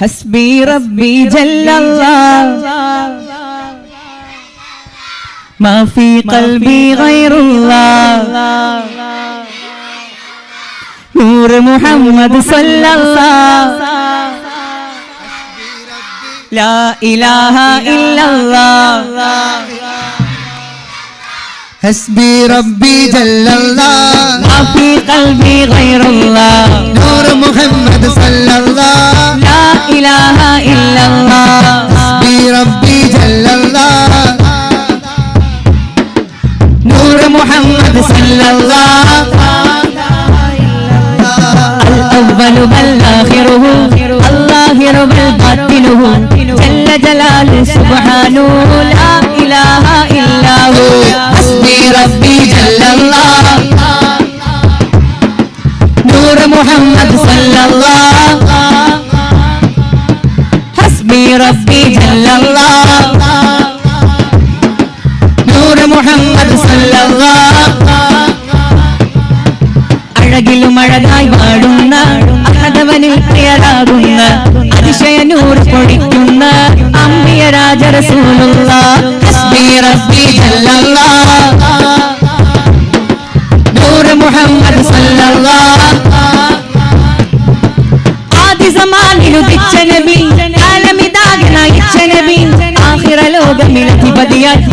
حسبي ربي جل الله ما في قلبي غير الله نور محمد صلى الله لا إله إلا الله حسبي ربي جل الله ما في قلبي غير الله نور محمد صلى الله റബ്ബി ജല്ലല്ലാഹ് നൂർ മുഹമ്മദ് സല്ലല്ലാഹ് അൽ അവ്വലു മുഹമ്മദ് അഴകിലും അഴകായി വാടുന്ന അഹദവനിൽ പ്രിയരാകുന്ന അതിശയ നൂറ് പൊടിക്കുന്ന അമ്പിയ രാജരസൂലുള്ള മുഹമ്മദ് സല്ലല്ലാഹ്. ആദി സമാനിലുദിച്ച നബി നയിച്ച നബി ആഹിറ ലോകമിലധിപതിയായി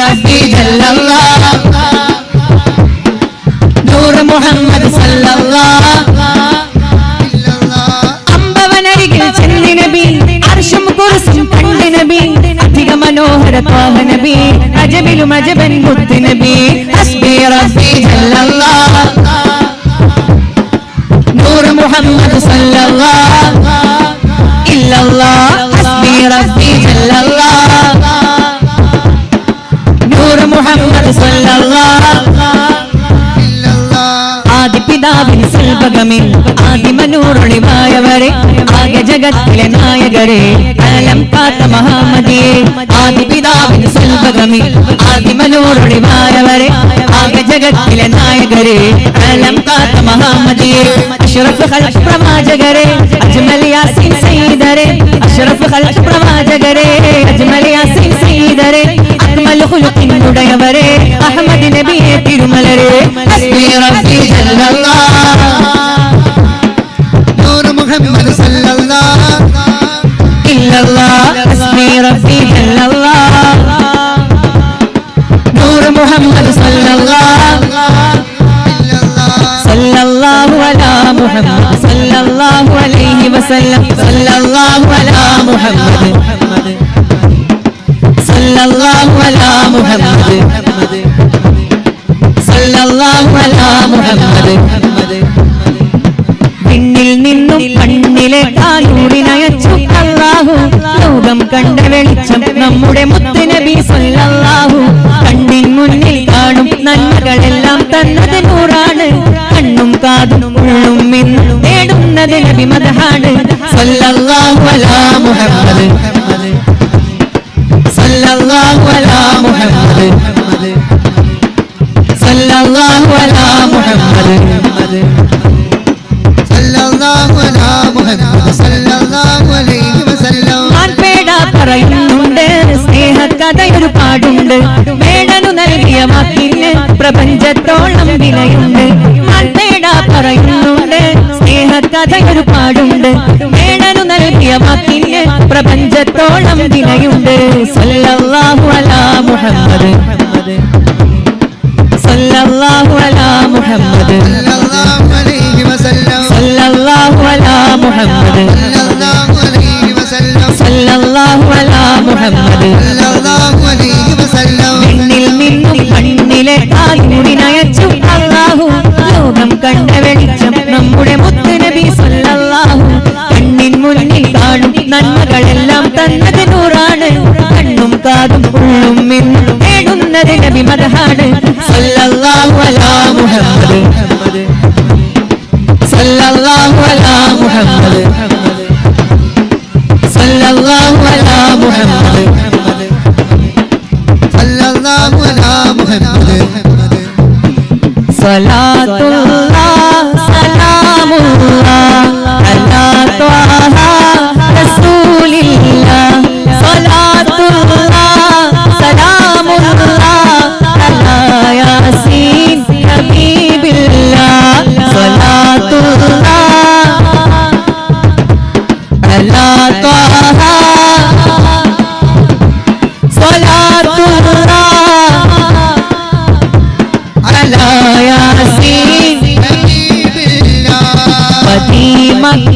റബ്ബി ജല്ലല്ലാഹ്. നൂർ മുഹമ്മദ് സല്ലല്ലാഹ്. അമ്പവനരികിൽ ചെന്നി നബി അർഷും കുർസും കണ്ട് നബി അധിക മനോഹര നബി അജബിലും അജബൻ മുത്ത് ആകെ ജഗത്തിലെ നായകരെ. കാലം കാത്ത മഹാമതിയെ ആദിപിതാവിന് സെൽവകമിൽ ആദിമനൂറൊളിവായവരെ ആകെ ജഗത്തിലെ നായകരെ. കാലം കാത്ത മഹാമതിയെ അഷ്റഫ് ഖൽഖ് പ്രവാചകരെ. അജ്മൽ യാസീൻ സയ്യിദരെ അഷ്റഫ് ഖൽഖ് പ്രവാചകരെ. അജ്മൽ യാസീൻ സയ്യിദരെ അക്മൽ ഖുലുഖിനുടയവരെ അഹമ്മദ് നബിയെ തിരുമലരെ. റബ്ബി ജല്ലല്ലാഹ്. മുഹമ്മദ് സല്ലല്ലാഹ് അലാ മുഹമ്മദ് സല്ലല്ലാഹു അലൈഹി വസല്ലം സല്ലല്ലാഹു അലാ മുഹമ്മദ് സല്ലല്ലാഹു അലാ മുഹമ്മദ് സല്ലല്ലാഹു അലാ മുഹമ്മദ് പിന്നിൽ നിന്നും കണ്ണിലെ കായൂരിനയച്ചു അല്ലാഹു ലോകം കണ്ട വെളിച്ചം നമ്മുടെ മുത്തുനബി സല്ലല്ലാഹു മുന്നിൽ കാണും നന്മകളെല്ലാം തന്നത് നൂറാണ്. കണ്ണും കാതും ഉള്ളും ഇന്നും നേടുന്നത് നബി മദഹാണ്. സല്ലല്ലാഹു അലാ മുഹമ്മദ്. സല്ലല്ലാഹു അലാ മുഹമ്മദ്. സല്ലല്ലാഹു അലാ മുഹമ്മദ്. പറയുന്നുണ്ട് സ്നേഹകഥയൊരു പാടുണ്ട്. വേടനു നൽകിയ വാക്കിന് പ്രപഞ്ചത്തോളം വിലയുണ്ട് മാൻപേട പറയുന്നുണ്ട് സ്നേഹക്കഥയൊരു പാടുണ്ട്. വേടനു നൽകിയ വാക്കിന് പ്രപഞ്ചത്തോളം വിലയുണ്ട് സല്ലല്ലാഹു അലാ മുഹമ്മദ്. മുഹമ്മദ് പെണ്ണിൽ നിന്നും കണ്ണിലെ കായൂരിനയച്ചു അല്ലാഹു ലോകം കണ്ട വെളിച്ചം നമ്മുടെ മുത്തുനബി സല്ലല്ലാഹു കണ്ണിൻ മുന്നിൽ കാണും നന്മകളെല്ലാം തന്നത് നൂറാണ്. കണ്ണും കാതും ഉള്ളും എന്നും നേടുന്നത് നബി മതഹാണ് സല്ലല്ലാഹു അലാ മുഹമ്മദ്. സല്ലല്ലാഹു അലാ മുഹമ്മദ്. സല്ലല്ലാഹു അലാ മുഹമ്മദ് സല്ലല്ലാഹു അലാ മുഹമ്മദ് സലാത്തുല്ലാഹി mamá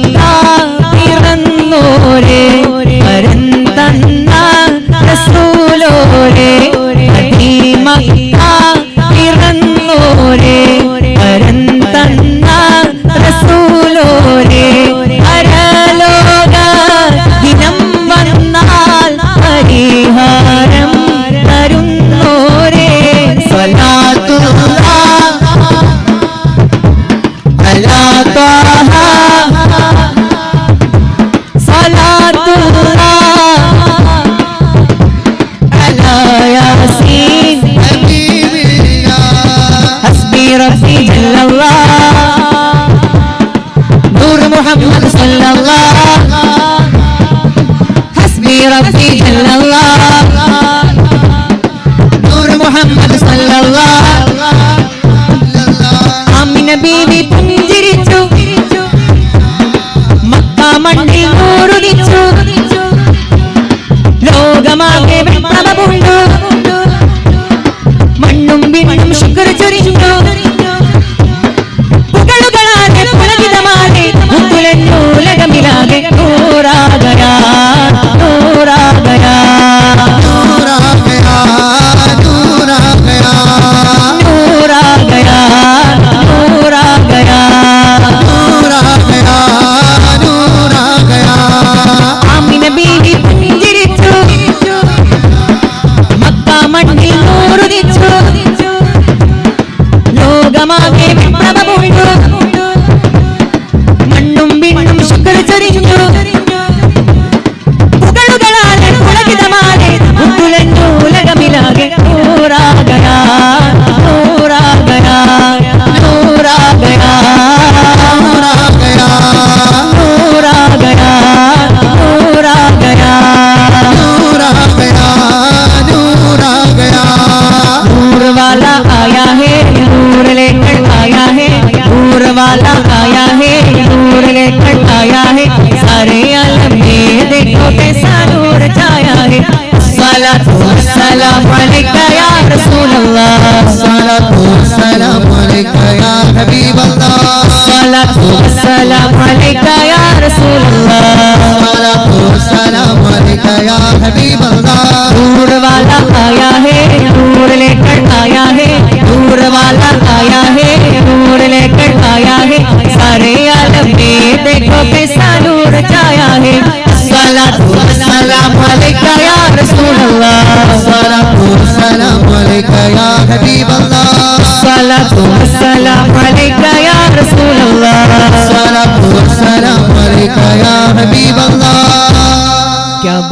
हबीब अल्लाह सलातु वसलाम अलैका या रसूल अल्लाह सलातु वसलाम अलैका या हबीब अल्लाह दूर वाला आया है दूर लेकर आया है दूर वाला आया है दूर लेकर आया है सारे आलम में देखो कैसा नूर छाया है सलातु वसलाम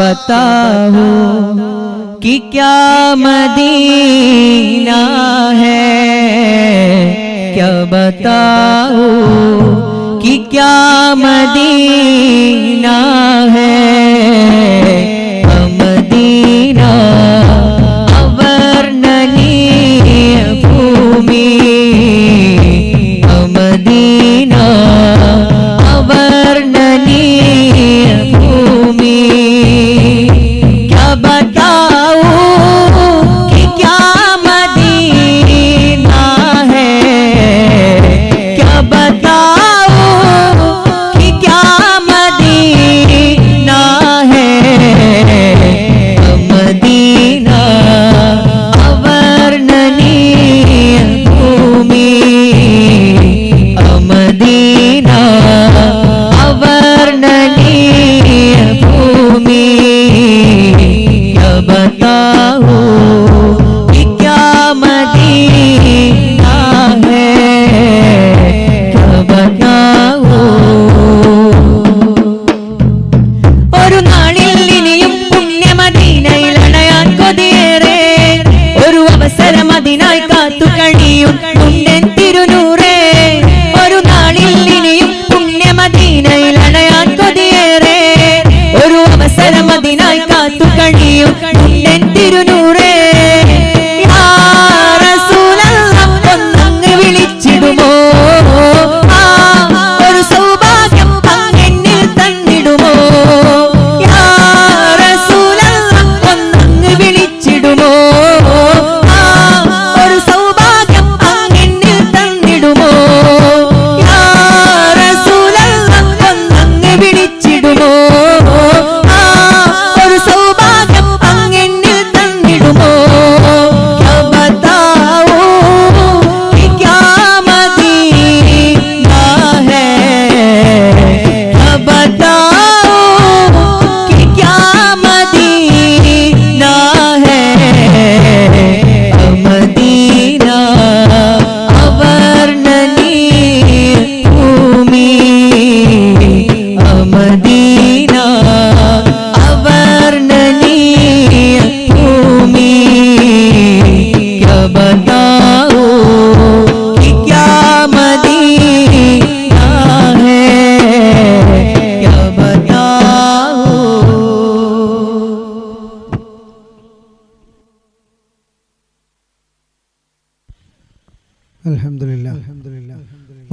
बताओ कि क्या मदीना है? क्या बताओ कि क्या मदीना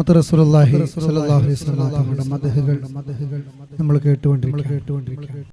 മുത്ത റസൂലുള്ളാഹി സ്വല്ലല്ലാഹു അലൈഹി വസല്ലം തങ്ങളുടെ മദഹുകൾ നമ്മൾ കേട്ടുകൊണ്ടിരിക്കുക കേട്ടുകൊണ്ടിരിക്കുക